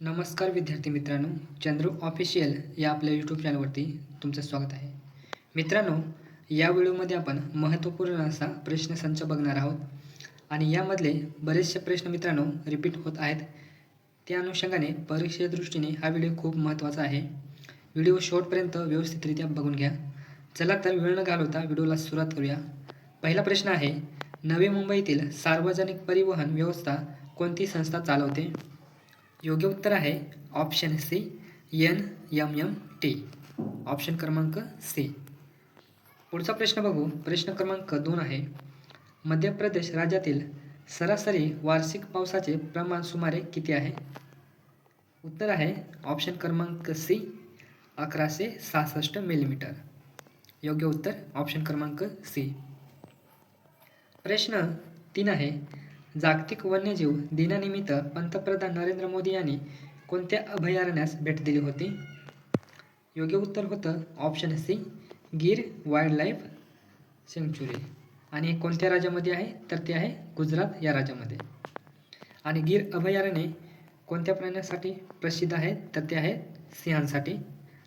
नमस्कार विद्यार्थी मित्रांनो चंद्रू ऑफिशियल या आपल्या यूट्यूब चॅनलवरती तुमचं स्वागत आहे. मित्रांनो या व्हिडिओमध्ये आपण महत्त्वपूर्ण असा प्रश्नसंच बघणार आहोत आणि यामधले बरेचसे प्रश्न मित्रांनो रिपीट होत आहेत. त्या अनुषंगाने परीक्षेच्या दृष्टीने हा व्हिडिओ खूप महत्त्वाचा आहे. व्हिडिओ शॉर्टपर्यंत व्यवस्थितरित्या बघून घ्या. चला तर वेळ न घालवता व्हिडिओला सुरुवात करूया. पहिला प्रश्न आहे नवी मुंबईतील सार्वजनिक परिवहन व्यवस्था कोणती संस्था चालवते? योग्य उत्तर आहे. Option C N M M T option क्रमांक सी पुढचा प्रश्न बघू. प्रश्न क्रमांक दोन आहे. मध्य प्रदेश राज्यातील सरासरी वार्षिक पावसाचे प्रमाण सुमारे किती आहे? उत्तर आहे. ऑप्शन क्रमांक सी अकराशे सहासष्ट मिलीमीटर योग्य उत्तर ऑप्शन क्रमांक सी प्रश्न तीन आहे. जागतिक वन्यजीव दिनानिमित्त पंतप्रधान नरेंद्र मोदी यांनी कोणत्या अभयारण्यास भेट दिली होती? योग्य उत्तर होतं option C Gir wild life sanctuary आणि कोणत्या राज्यामध्ये आहे? तर ते आहे गुजरात या राज्यामध्ये. आणि गिर अभयारण्य कोणत्या प्राण्यासाठी प्रसिद्ध आहे? तर ते आहे सिंहांसाठी.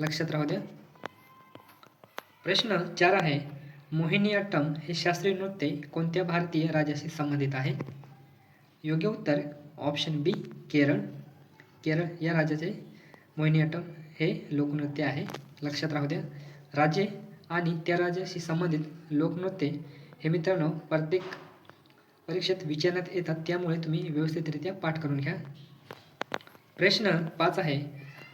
लक्षात राहू द्या. प्रश्न चार आहे मोहिनीअट्टम हे शास्त्रीय नृत्य कोणत्या भारतीय राजाशी संबंधित आहे? योग्य उत्तर ऑप्शन बी केरळ. केरळ या राज्याचे मोहिनीअट्टम हे लोकनृत्य आहे. लक्षात राहू द्या. राज्ये आणि त्या राज्याशी संबंधित लोकनृत्य हे मित्रांनो प्रत्येक परीक्षेत विचारण्यात येतात. त्यामुळे तुम्ही व्यवस्थितरित्या पाठ करून घ्या. प्रश्न पाच आहे.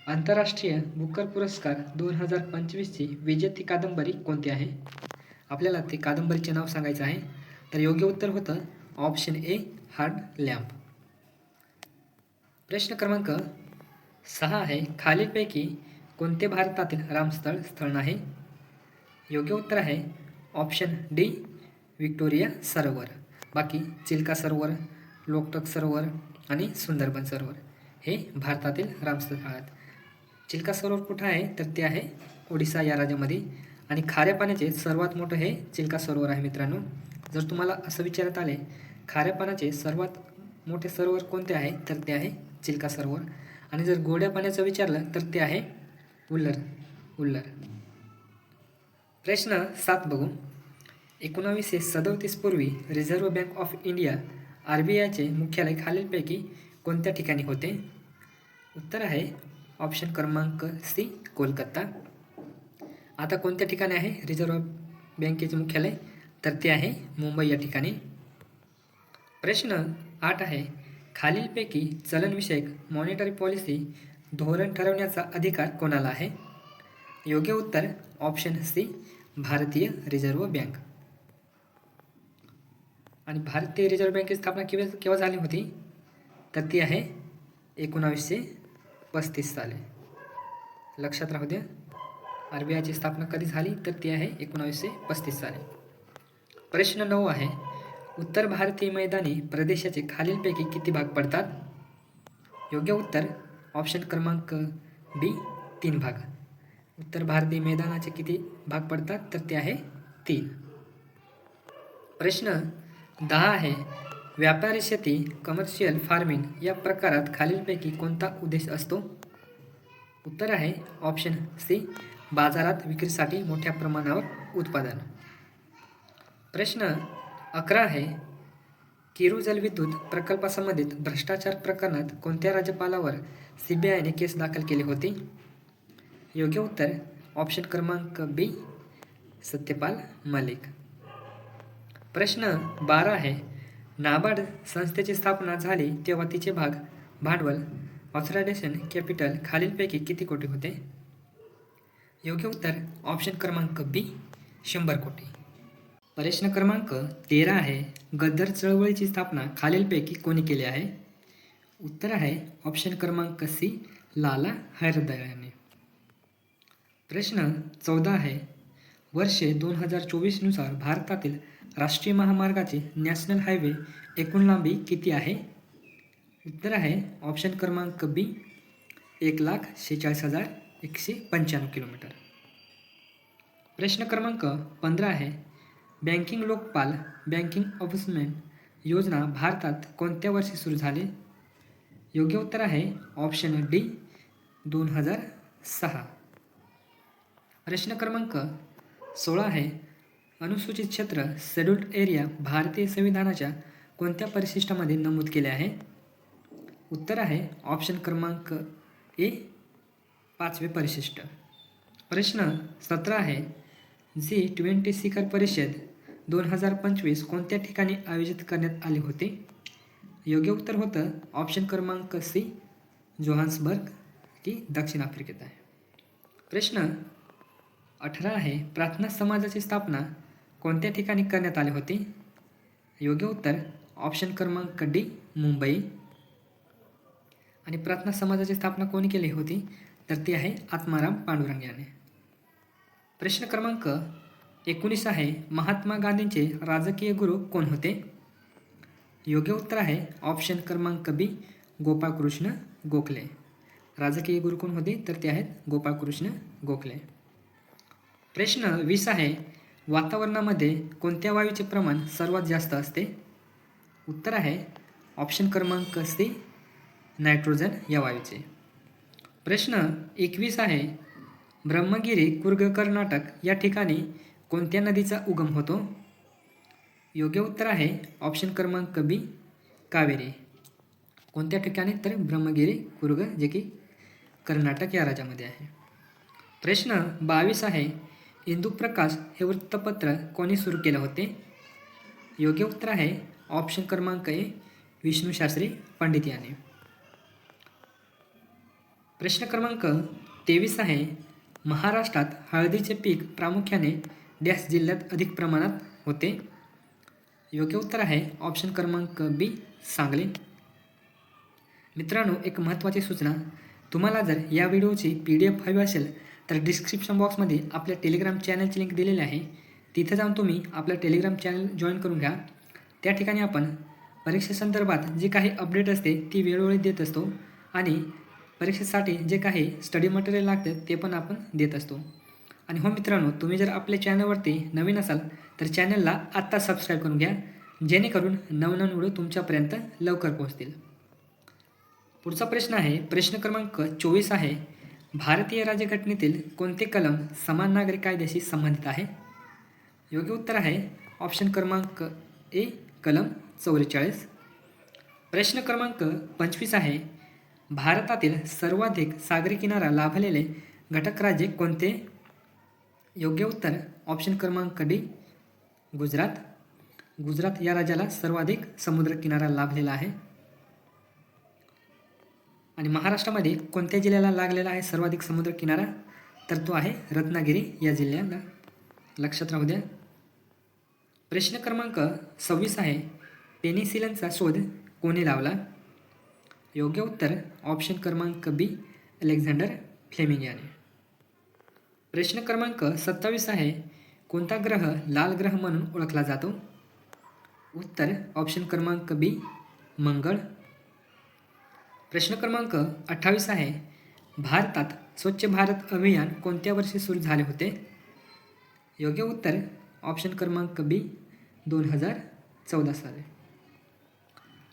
आंतरराष्ट्रीय बुकर पुरस्कार दोन हजार पंचवीसची विजेती कादंबरी कोणती आहे? आपल्याला ते कादंबरीचे नाव सांगायचं आहे. तर योग्य उत्तर होतं ऑप्शन ए हार्ड लॅम्प. प्रश्न क्रमांक सहा आहे. खालीलपैकी कोणते भारतातील रामस्थळ स्थळ नाही? योग्य उत्तर आहे. ऑप्शन डी विक्टोरिया सरोवर. बाकी चिल्का सरोवर लोकटक सरोवर आणि सुंदरबन सरोवर हे भारतातील रामस्थळ आहेत. चिल्का सरोवर कुठं आहे? तर ते आहे ओडिसा या राज्यामध्ये. आणि खाऱ्या पाण्याचे सर्वात मोठं हे चिल्का सरोवर आहे मित्रांनो. जर तुम्हाला असं विचारत आले खाऱ्या पाण्याचे सर्वात मोठे सरोवर कोणते आहे? तर ते आहे चिल्का सरोवर. आणि जर गोड्या पाण्याचं विचारलं तर ते आहे उल्लर उल्लर प्रश्न सात बघू. एकोणावीसशे सदोतीस पूर्वी reserve bank of India R B आयचे मुख्यालय खालीलपैकी कोणत्या ठिकाणी होते? उत्तर आहे ऑप्शन क्रमांक सी कोलकाता. आता कोणत्या ठिकाणी आहे रिझर्व्ह बँकेचे मुख्यालय? तर ते आहे मुंबई या ठिकाणी. प्रश्न आठ आहे. खालीलपैकी चलनविषयक मॉनिटरी पॉलिसी धोरण ठरवण्याचा अधिकार कोणाला आहे? योग्य उत्तर ऑप्शन सी भारतीय रिझर्व्ह बँक आणि भारतीय रिझर्व्ह बँकेची स्थापना केव्हा केव्हा झाली होती? तर ती आहे एकोणावीसशे पस्तीस साली. लक्षात राहू द्या. आर बी आयची स्थापना कधी झाली? तर ती आहे एकोणावीसशे पस्तीस साली. प्रश्न नऊ आहे. उत्तर भारतीय मैदानी प्रदेशाचे खालीलपैकी किती भाग पडतात? योग्य उत्तर ऑप्शन क्रमांक बी तीन भाग. उत्तर भारतीय मैदानाचे किती भाग पडतात? तर ते आहे तीन. प्रश्न दहा आहे. व्यापारी शेती कमर्शियल फार्मिंग या प्रकारात खालीलपैकी कोणता उद्देश असतो? उत्तर आहे ऑप्शन सी बाजारात विक्रीसाठी मोठ्या प्रमाणावर उत्पादन. प्रश्न अकरा आहे. किरू जलविद्युत प्रकल्पासंबंधित भ्रष्टाचार प्रकरणात कोणत्या राज्यपालावर सी बी आयने केस दाखल केली होती? योग्य उत्तर ऑप्शन क्रमांक बी सत्यपाल मलिक. प्रश्न बारा आहे. नाबार्ड संस्थेची स्थापना झाली तेव्हा तिचे भाग भांडवल ऑथरायझेशन कॅपिटल खालीलपैकी किती कोटी होते? योग्य उत्तर ऑप्शन क्रमांक बी शंभर कोटी. प्रश्न क्रमांक तेरा आहे. गद्दर चळवळीची स्थापना खालीलपैकी कोणी केली आहे? उत्तर आहे ऑप्शन क्रमांक सी लाला हरदयाने. प्रश्न चौदा आहे. वर्षे दोन हजार चोवीसनुसार भारतातील राष्ट्रीय महामार्गाचे नॅशनल हायवे एकूण लांबी किती आहे? उत्तर आहे ऑप्शन क्रमांक बी एक लाख शेहेचाळीस हजार एकशे पंच्याण्णव किलोमीटर. प्रश्न क्रमांक पंधरा आहे. बँकिंग लोकपाल बँकिंग ऑफिसमेंट योजना भारतात कोणत्या वर्षी सुरू झाली? योग्य उत्तर आहे ऑप्शन डी दोन हजार सहा. प्रश्न क्रमांक सोळा आहे. अनुसूचित क्षेत्र शेड्युल्ड एरिया भारतीय संविधानाच्या कोणत्या परिशिष्टामध्ये नमूद केले आहे? उत्तर आहे ऑप्शन क्रमांक ए पाचवे परिशिष्ट. प्रश्न सतरा आहे. जी ट्वेंटी शिखर परिषद दोन हजार पंचवीस कोणत्या ठिकाणी आयोजित करण्यात आले होते? योग्य उत्तर होतं ऑप्शन क्रमांक सी जोहान्सबर्ग की दक्षिण आफ्रिकेत आहे. प्रश्न अठरा आहे प्रार्थना समाजाची स्थापना कोणत्या ठिकाणी करण्यात आली होती? योग्य उत्तर ऑप्शन क्रमांक डी मुंबई. आणि प्रार्थना समाजाची स्थापना कोणी केली होती? तर ती आहे आत्माराम पांडुरंग याने. प्रश्न क्रमांक एकोणीस आहे. महात्मा गांधींचे राजकीय गुरु कोण होते? योग्य उत्तर आहे ऑप्शन क्रमांक बी गोपाळकृष्ण गोखले. राजकीय गुरु कोण होते? तर ते आहेत गोपाळकृष्ण गोखले. प्रश्न वीस आहे. वातावरणामध्ये कोणत्या वायूचे प्रमाण सर्वात जास्त असते? उत्तर आहे ऑप्शन क्रमांक सी नायट्रोजन या वायूचे. प्रश्न एकवीस आहे. ब्रह्मगिरी कुर्ग कर्नाटक या ठिकाणी कोणत्या नदीचा उगम होतो? योग्य उत्तर आहे ऑप्शन क्रमांक बी कावेरी. कोणत्या ठिकाणी? तर ब्रह्मगिरी कुर्ग जे की कर्नाटक या राज्यामध्ये आहे. प्रश्न बावीस आहे इंदुप्रकाश हे वृत्तपत्र कोणी सुरू केले होते? योग्य उत्तर आहे ऑप्शन क्रमांक ए विष्णूशास्त्री पंडित याने. प्रश्न क्रमांक तेवीस आहे महाराष्ट्रात हळदीचे पीक प्रामुख्याने डॅश जिल्ह्यात अधिक प्रमाणात होते. योग्य उत्तर आहे. ऑप्शन क्रमांक बी सांगली. मित्रांनो एक महत्त्वाची सूचना. तुम्हाला जर या व्हिडिओची पी डी एफ हवी असेल तर डिस्क्रिप्शन बॉक्समध्ये आपल्या टेलिग्राम चॅनलची लिंक दिलेली आहे. तिथं जाऊन तुम्ही आपलं टेलिग्राम चॅनल जॉईन करून घ्या. त्या ठिकाणी आपण परीक्षेसंदर्भात जे काही अपडेट असते ती वेळोवेळी देत असतो आणि परीक्षेसाठी जे काही स्टडी मटेरियल लागतं ते पण आपण देत असतो. आणि हो मित्रांनो तुम्ही जर आपल्या चॅनलवरती नवीन असाल तर चॅनलला आत्ता सबस्क्राईब करून घ्या जेणेकरून नवनवीन व्हिडिओ तुमच्यापर्यंत लवकर पोहोचतील. पुढचा प्रश्न आहे प्रश्न क्रमांक चोवीस आहे भारतीय राज्यघटनेतील कोणते कलम समान नागरिक कायद्याशी संबंधित आहे? योग्य उत्तर आहे ऑप्शन क्रमांक ए कलम चौवेचाळीस. प्रश्न क्रमांक पंचवीस आहे भारतातील सर्वाधिक सागरी किनारा लाभलेले घटक राज्य कोणते? योग्य उत्तर. ऑप्शन क्रमांक डी गुजरात. गुजरात या राज्याला सर्वाधिक समुद्रकिनारा लाभलेला आहे. आणि महाराष्ट्रामध्ये कोणत्या जिल्ह्याला लागलेला आहे सर्वाधिक समुद्रकिनारा? तर तो आहे रत्नागिरी या जिल्ह्याला लक्षात राहू द्या. प्रश्न क्रमांक सव्वीस आहे. पेनिसिलनचा शोध कोणी लावला? योग्य उत्तर ऑप्शन क्रमांक बी अलेक्झांडर फ्लेमिंग याने प्रश्न क्रमांक सत्तावीस आहे. कोणता ग्रह लाल ग्रह म्हणून ओळखला जातो? उत्तर ऑप्शन क्रमांक बी मंगळ. प्रश्न क्रमांक अठ्ठावीस आहे. भारतात स्वच्छ भारत अभियान कोणत्या वर्षी सुरू झाले होते? योग्य उत्तर ऑप्शन क्रमांक बी दोन हजार चौदा साली.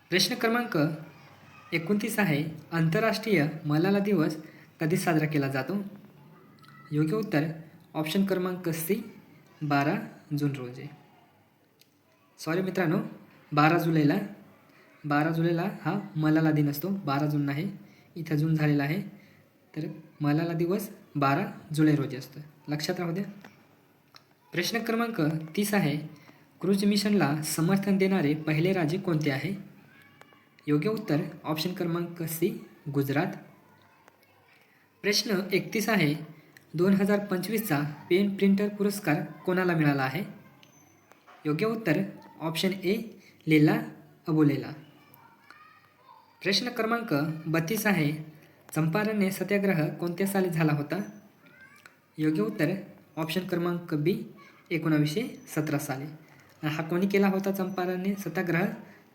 प्रश्न क्रमांक एकोणतीस आहे. आंतरराष्ट्रीय मलाला दिवस कधी साजरा केला जातो? योग्य उत्तर ऑप्शन क्रमांक सी बारा जून रोजी. सॉरी मित्रांनो बारा जुलैला. बारा जुलैला हा मलाला दिन असतो. बारा जून आहे इथं जून झालेला आहे. तर मलाला दिवस बारा जुलै रोजी असतो लक्षात राहू द्या. प्रश्न क्रमांक तीस आहे क्रूज मिशनला समर्थन देणारे पहिले राज्य कोणते आहे? योग्य उत्तर ऑप्शन क्रमांक सी गुजरात. प्रश्न एकतीस आहे दोन हजार पंचवीसचा पेन प्रिंटर पुरस्कार कोणाला मिळाला आहे? योग्य उत्तर ऑप्शन ए लीला अबोलेला. प्रश्न क्रमांक बत्तीस आहे. चंपारण्य सत्याग्रह कोणत्या साली झाला होता? योग्य उत्तर ऑप्शन क्रमांक बी एकोणावीसशे सतरा साली. हा कोणी केला होता चंपारण्य सत्याग्रह?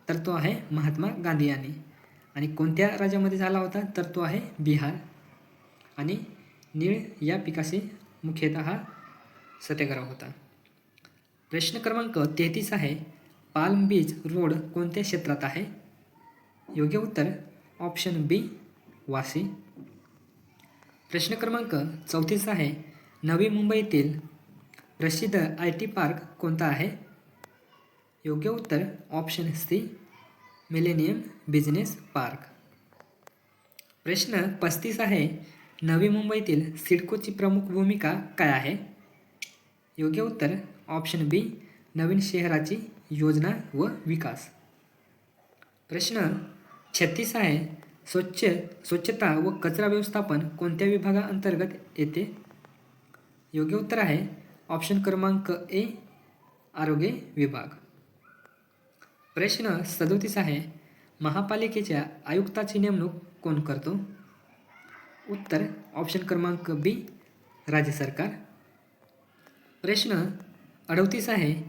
तर तो आहे महात्मा गांधी यांनी. आणि कोणत्या राज्यामध्ये झाला होता? तर तो आहे बिहार. आणि निळ या पिकाशी मुख्यतः हा सत्याग्रह होता. प्रश्न क्रमांक तेहतीस आहे पाल्म बीच रोड कोणत्या क्षेत्रात आहे? योग्य उत्तर ऑप्शन बी वाशी. प्रश्न क्रमांक चौतीस आहे नवी मुंबईतील प्रसिद्ध आय टी पार्क कोणता आहे? योग्य उत्तर option C millennium business park प्रश्न पस्तीस आहे नवी मुंबईतील सिडकोची प्रमुख भूमिका काय आहे? योग्य उत्तर ऑप्शन बी नवीन शहराची योजना व विकास. प्रश्न छत्तीस आहे स्वच्छ स्वच्छता व कचरा व्यवस्थापन कोणत्या विभागाअंतर्गत येते? योग्य उत्तर आहे ऑप्शन क्रमांक ए आरोग्य विभाग. प्रश्न सदोतीस आहे महापालिकेच्या आयुक्ताची नेमणूक कोण करतो? उत्तर ऑप्शन क्रमांक बी राज्य सरकार. प्रश्न अडतीस आहे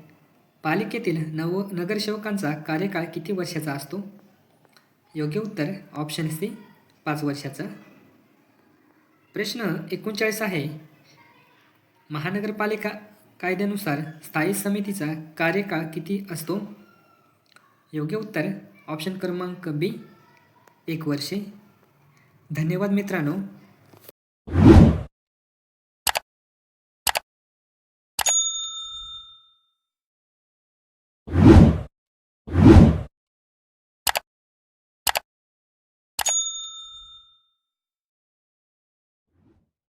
पालिकेतील नव नगरसेवकांचा कार्यकाळ किती वर्षाचा असतो? योग्य उत्तर ऑप्शन सी पाच वर्षाचा. प्रश्न एकोणचाळीस आहे महानगरपालिका कायद्यानुसार स्थायी समितीचा कार्यकाळ किती असतो? योग्य उत्तर ऑप्शन क्रमांक बी एक वर्षे. धन्यवाद मित्रांनो.